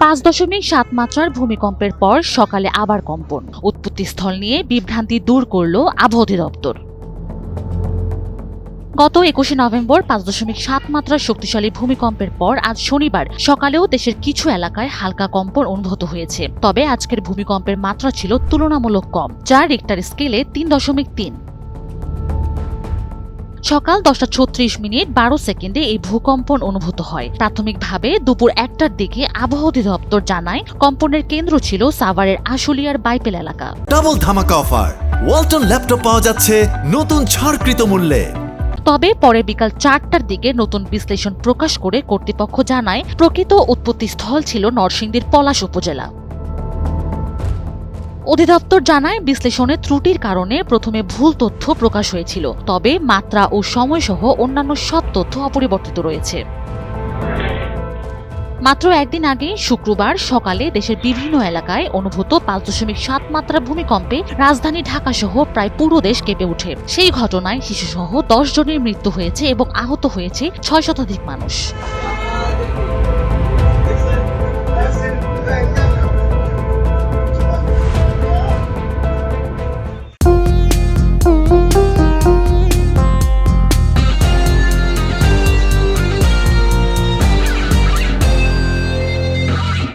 পাঁচ দশমিক সাত মাত্রার ভূমিকম্পের পর সকালে আবার কম্পন। উৎপত্তিস্থল নিয়ে বিভ্রান্তি দূর করল আবহাওয়া অধিদপ্তর। গত একুশে নভেম্বর পাঁচ দশমিক সাত মাত্রার শক্তিশালী ভূমিকম্পের পর আজ শনিবার সকালেও দেশের কিছু এলাকায় হালকা কম্পন অনুভূত হয়েছে। তবে আজকের ভূমিকম্পের মাত্রা ছিল তুলনামূলক কম যা রিক্টার স্কেলে তিন দশমিক তিন। সকাল দশটা ছত্রিশ মিনিট বারো সেকেন্ডে এই ভূকম্পন অনুভূত হয়। প্রাথমিকভাবে দুপুর একটার দিকে আবহাওয়া অধিদপ্তর জানায় কম্পনের কেন্দ্র ছিল সাভারের আশুলিয়ার বাইপেল এলাকা। ডাবল ধামাকা অফার। ওয়ালটন ল্যাপটপ পাওয়া যাচ্ছে নতুন ছাড়কৃত মূল্যে। তবে পরে বিকাল চারটার দিকে নতুন বিশ্লেষণ প্রকাশ করে কর্তৃপক্ষ জানায় প্রকৃত উৎপত্তিস্থল ছিল নরসিংদীর পলাশ উপজেলা। অধিদপ্তর জানায়, বিশ্লেষণে ত্রুটির কারণে প্রথমে ভুল তথ্য প্রকাশ হয়েছিল, তবে মাত্রা ও সময়সহ অন্যান্য সব তথ্য অপরিবর্তিত রয়েছে। মাত্র একদিন আগে, শুক্রবার সকালে দেশের বিভিন্ন এলাকায় অনুভূত পাঁচ দশমিক সাত মাত্রা ভূমিকম্পে রাজধানী ঢাকা সহ প্রায় পুরো দেশ কেঁপে ওঠে। সেই ঘটনায় শিশুসহ দশ জনের মৃত্যু হয়েছে এবং আহত হয়েছে ছয় শতাধিক মানুষ।